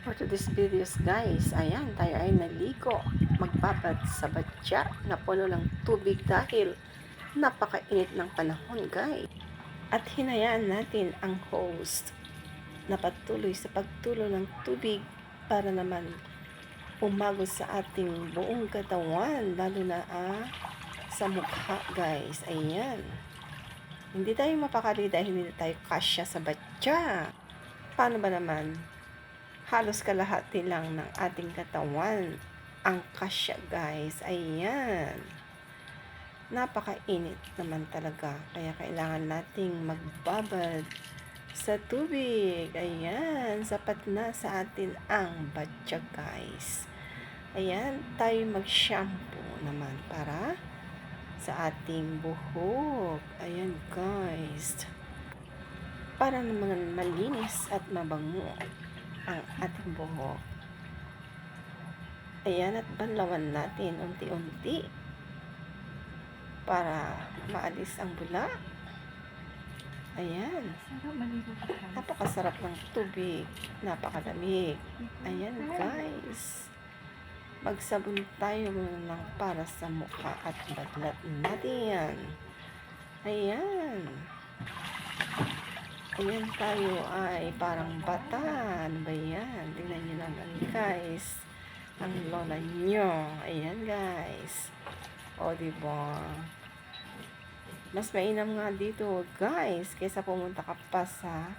For today's videos guys, ayan, tayo ay naligo. Magbabad sa batya na puno ng tubig dahil napakainit ng panahon guys. At hinayaan natin ang host na patuloy sa pagtulo ng tubig para naman umagos sa ating buong katawan, lalo na ah, sa mukha guys. Ayan. Hindi tayo mapakali dahil hindi tayo kasya sa batya. Paano ba naman? Halos kalahati lang ng ating katawan ang kasya guys. Ayan. Napakainit naman talaga. Kaya kailangan nating magbabad sa tubig. Ayan. Sapat na sa atin ang batya guys. Ayan. Tayo mag-shampoo naman para sa ating buhok. Ayan guys. Para naman malinis at mabango ang ating buhok. Ayan at banlawan natin unti-unti para maalis ang bula. Ayan. Napakasarap ng tubig. Napakalamig. Ayan guys. Magsabon tayo muna ng para sa mukha at badlat natin. Ayan. Ayan tayo ay parang bata. Ano ba yan? Tingnan nyo naman guys. Ang lola nyo. Ayan guys. O diba? Mas mainam nga dito guys. Kaysa pumunta ka pa sa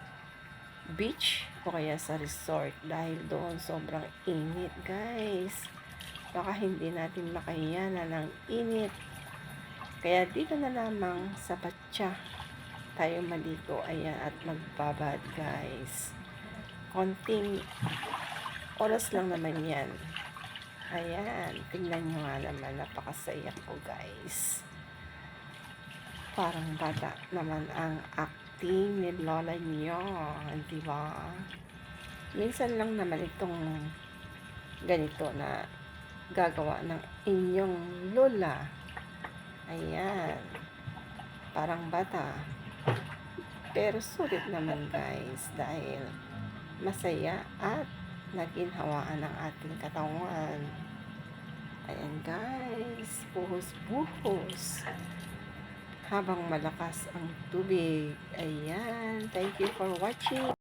beach o kaya sa resort. Dahil doon sobrang init guys. Baka hindi natin makayanan ng init. Kaya dito na lamang sa Batya tayo maligo. Ayan at magbabad guys. Konting oras lang naman yan. Ayan tingnan nyo nga naman. Napakasaya ko guys. Parang bata naman ang acting ni lola nyo di ba? Minsan lang naman itong ganito na gagawa ng inyong lola. Ayan parang bata pero sulit naman guys dahil masaya at naginhawaan ang ating katawan. Ayan guys, buhos-buhos. Habang malakas ang tubig. Ayan, thank you for watching.